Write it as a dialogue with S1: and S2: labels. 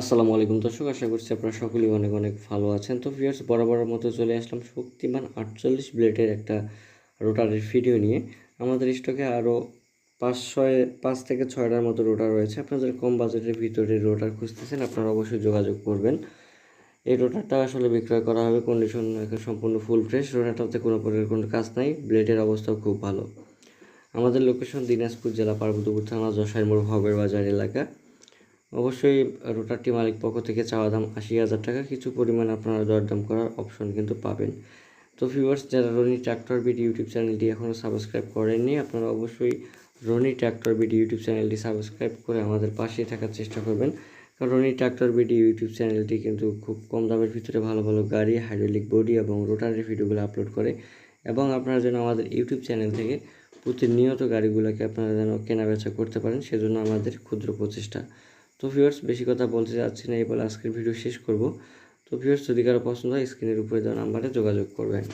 S1: আসসালামু আলাইকুম দর্শক, আশা করছি আপনারা সকলেই অনেক অনেক ভালো আছেন। তো ভিউয়ার্স বরাবরের মতো চলে আসলাম শক্তিমান আটচল্লিশ ব্লেডের একটা রোটারের ভিডিও নিয়ে। আমাদের স্টকে আরও পাঁচ ছয়, পাঁচ থেকে ছয়টার মতো রোটার রয়েছে। আপনাদের কম বাজেটের ভিতরে রোটার খুঁজতেছেন, আপনারা অবশ্যই যোগাযোগ করবেন। এই রোটারটা আসলে বিক্রয় করা হবে কন্ডিশন এখন সম্পূর্ণ ফুল ফ্রেশ রোটারটাতে কোনো প্রকার কোনো কাজ নাই, ব্লেডের অবস্থাও খুব ভালো। আমাদের লোকেশন দিনাজপুর জেলা পার্বতীপুর থানা যশাই মোড় ভবের বাজার এলাকা। অবশ্যই রোটারটি মালিক পক্ষ থেকে চাওয়া দাম আশি হাজার টাকা। কিছু পরিমাণ আপনারা দরদাম করার অপশন কিন্তু পাবেন। তো ভিউয়ার্স যারা রনি ট্র্যাক্টর বিডি ইউটিউব চ্যানেলটি এখনও সাবস্ক্রাইব করেননি, আপনারা অবশ্যই রনি ট্র্যাক্টর বিডি ইউটিউব চ্যানেলটি সাবস্ক্রাইব করে আমাদের পাশে থাকার চেষ্টা করবেন। কারণ রনি ট্র্যাক্টর বিডি ইউটিউব চ্যানেলটি কিন্তু খুব কম দামের ভিতরে ভালো ভালো গাড়ি হাইড্রোলিক বডি এবং রোটারের ভিডিওগুলো আপলোড করে এবং আপনারা যেন আমাদের ইউটিউব চ্যানেল থেকে প্রতিনিয়ত গাড়িগুলোকে আপনারা যেন কেনা বেচা করতে পারেন, সেজন্য আমাদের ক্ষুদ্র প্রচেষ্টা। তো ভিউয়ার্স বেশি কথা বলতে চাচ্ছি না এই বলে আজকের ভিডিও শেষ করব। তো ভিউয়ার্স যদি কারও পছন্দ হয় স্ক্রিনের উপরে দেওয়া নাম্বারে যোগাযোগ করবেন।